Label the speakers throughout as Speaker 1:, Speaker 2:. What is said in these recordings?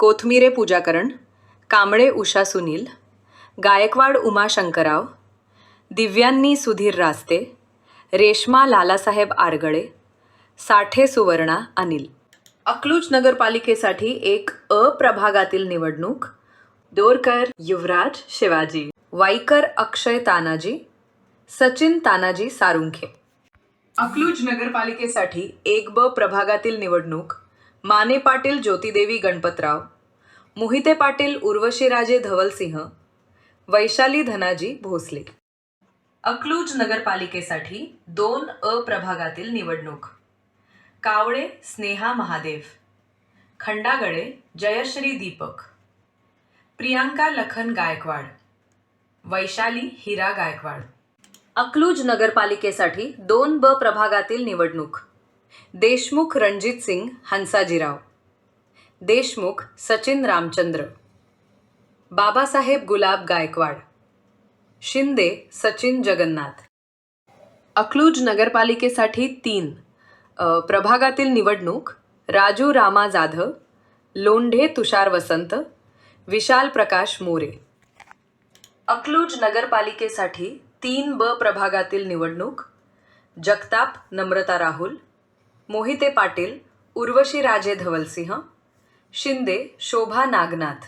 Speaker 1: कोथमिरे पूजाकरण कांबळे उषा सुनील गायकवाड उमा शंकरराव दिव्यांनी सुधीर रास्ते रेश्मा लालासाहेब आरगळे साठे सुवर्णा अनिल. अकलूज नगरपालिकेसाठी एक अ प्रभागातील निवडणूक दोरकर युवराज शिवाजी वाईकर अक्षय तानाजी सचिन तानाजी सारुंखे. अकलूज नगरपालिकेसाठी एक ब प्रभागातील निवडणूक माने पाटील ज्योतिदेवी गणपतराव. मोहिते पाटील उर्वशीराजे धवलसिंह. वैशाली धनाजी भोसले. अकलूज नगरपालिकेसाठी दोन अ प्रभागातील निवडणूक. कावळे स्नेहा महादेव. खंडागळे जयश्री दीपक. प्रियांका लखन गायकवाड. वैशाली हिरा गायकवाड. अकलूज नगरपालिकेसाठी दोन ब प्रभागातील निवडणूक. देशमुख रणजित सिंग हंसाजीराव. देशमुख सचिन रामचंद्र. बाबासाहेब गुलाब गायकवाड. शिंदे सचिन जगन्नाथ. अकलूज नगरपालिकेसाठी तीन. प्रभागातील निवडणूक राजू रामा जाधव लोंढे तुषार वसंत विशाल प्रकाश मोरे. अकलूज नगरपालिकेसाठी तीन ब प्रभागातील निवडणूक जगताप नम्रता राहुल मोहिते पाटील उर्वशी राजे धवलसिंह शिंदे शोभा नागनाथ.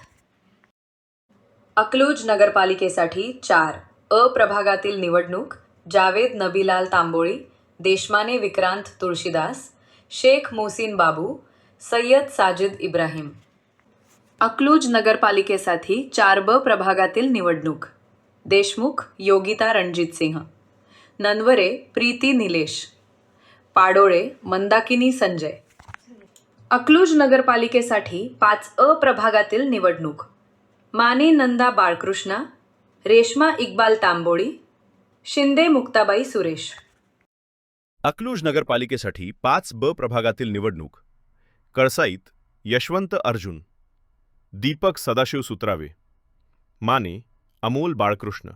Speaker 1: अकलूज नगरपालिकेसाठी चार अ प्रभागातील निवडणूक जावेद नबीलाल तांबोळी देशमाने विक्रांत तुळशीदास शेख मोसिन बाबू सय्यद साजिद इब्राहिम. अकलूज नगरपालिकेसाठी चार ब प्रभागातील निवडणूक देशमुख योगिता रणजित सिंह ननवरे प्रीती निलेश. पाडोळे मंदाकिनी संजय. अकलूज नगरपालिकेसाठी पाच अ प्रभागातील निवडणूक. माने नंदा बाळकृष्णा रेश्मा इक्बाल तांबोळी शिंदे मुक्ताबाई सुरेश.
Speaker 2: अकलूज नगरपालिकेसाठी पाच ब प्रभागातील निवडणूक. कळसाईत यशवंत अर्जुन दीपक सदाशिव सुत्रावे माने अमोल बाळकृष्ण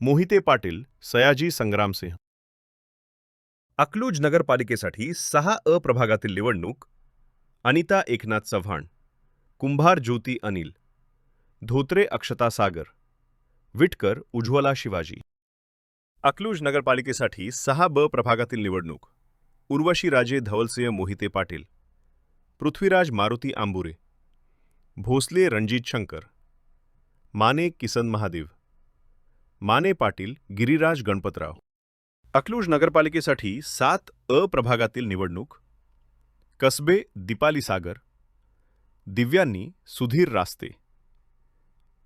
Speaker 2: मोहिते पाटील सयाजी संग्रामसिंह. अकलूज नगरपालिकेसाठी सहा अ प्रभागातील निवडणूक अनिता एकनाथ चव्हाण कुंभार ज्योती अनिल धोत्रे अक्षता सागर विटकर उज्ज्वला शिवाजी. अकलूज नगरपालिकेसाठी सहा ब प्रभागातील निवडणूक उर्वशी राजे धवलसिंह मोहिते पाटील पृथ्वीराज मारुती आंबुरे भोसले रणजित शंकर माने किसन महादेव माने पाटील गिरिराज गणपतराव. अकलूज नगरपालिकेसाठी सात अ प्रभागातील निवडणूक, कसबे, दीपाली सागर, दिव्यांनी सुधीर रास्ते,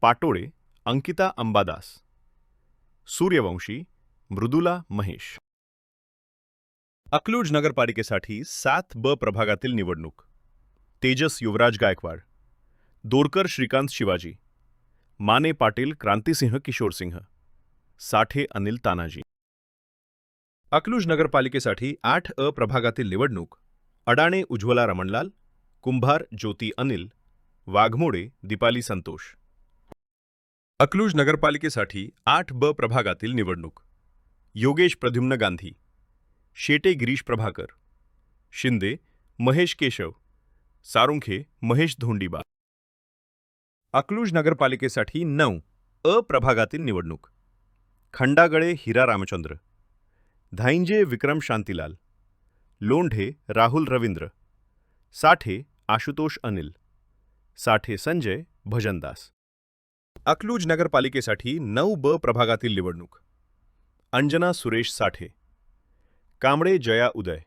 Speaker 2: पाटोळे, अंकिता अंबादास, सूर्यवंशी, मृदुला महेश. अकलूज नगरपालिकेसाठी सात ब प्रभागातील निवडणूक, तेजस युवराज गायकवाड, दोरकर श्रीकांत शिवाजी, माने पाटील क्रांतिसिंह किशोरसिंह, साठे अनिल तानाजी. अकलूज नगरपालिकेसाठी आठ अ प्रभागातील निवडणूक अडाणे उज्ज्वला रमणलाल कुंभार ज्योती अनिल वाघमोडे दीपाली संतोष. अकलूज नगरपालिकेसाठी आठ ब प्रभागातील निवडणूक योगेश प्रद्युम्न गांधी शेटे गिरीश प्रभाकर शिंदे महेश केशव सारुंखे महेश धोंडीबा. अकलूज नगरपालिकेसाठी नऊ अ प्रभागातील निवडणूक खंडागळे हिरा रामचंद्र धाईंजे विक्रम शांतीलाल लोंढे राहुल रवींद्र साठे आशुतोष अनिल साठे संजय भजनदास. अकलूज नगरपालिकेसाठी नऊ ब प्रभागातील निवडणूक. अंजना सुरेश साठे कांबळे जया उदय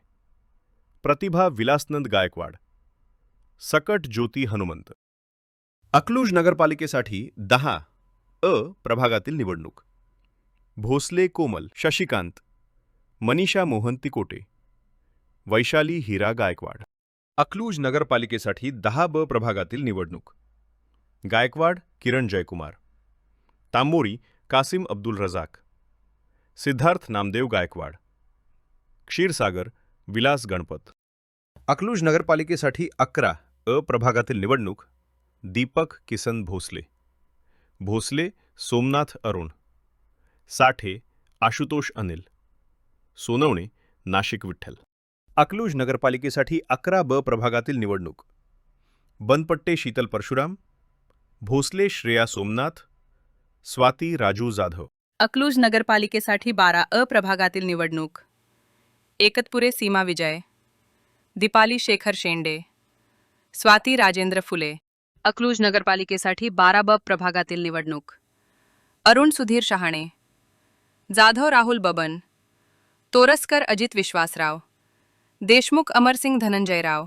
Speaker 2: प्रतिभा विलासनंद गायकवाड सकट ज्योती हनुमंत. अकलूज नगरपालिकेसाठी दहा अ प्रभागातील निवडणूक. भोसले कोमल शशिकांत मनीषा मोहन तिकोटे वैशाली हिरा गायकवाड. अकलूज नगरपालिकेसाठी दहा ब प्रभागातील निवडणूक. गायकवाड किरण जयकुमार. तांबोरी कासिम अब्दुल रजाक सिद्धार्थ नामदेव गायकवाड. क्षीरसागर विलास गणपत. अकलूज नगरपालिकेसाठी अकरा अ प्रभागातील निवडणूक. दीपक किसन भोसले. भोसले सोमनाथ अरुण. साठे आशुतोष अनिल. सोनवणे नाशिक विठ्ठल. अकलूज नगरपालिकेसाठी अकरा ब प्रभागातील निवडणूक. बनपट्टे शीतल परशुराम भोसले श्रेया सोमनाथ स्वाती राजू जाधव.
Speaker 1: अकलूज नगरपालिकेसाठी बारा अ प्रभागातील निवडणूक. एकतपुरे सीमा विजय. दीपाली शेखर शेंडे. स्वाती राजेंद्र फुले. अकलूज नगरपालिकेसाठी बारा ब प्रभागातील निवडणूक. अरुण सुधीर शहाणे. जाधव राहुल बबन. तोरसकर अजित विश्वासराव, देशमुख अमर सिंह धनंजय राव,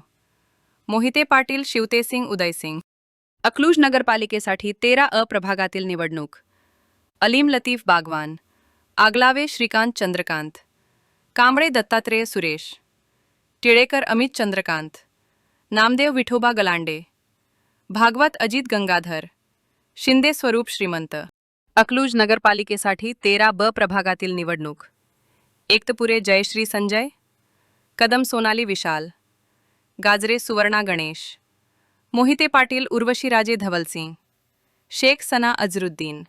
Speaker 1: मोहिते पाटील शिवतेसिंग उदयसिंग अकलूज नगरपालिकेसाठी तेरा अ प्रभागातील निवडणूक. अलीम लतीफ बागवान, आगलावे श्रीकांत चंद्रकांत, कांबळे दत्तात्रेय सुरेश, टिळेकर अमित चंद्रकांत, नामदेव विठोबा गलांडे, भागवत अजित गंगाधर, शिंदे स्वरूप श्रीमंत. अकलूज नगरपालिकेसाठी तेरा ब प्रभागातील निवडणूक. एकतपुरे जयश्री संजय कदम सोनाली विशाल गाजरे सुवर्णा गणेश मोहिते पाटील उर्वशी राजे धवलसिंग शेख सना अजरुद्दीन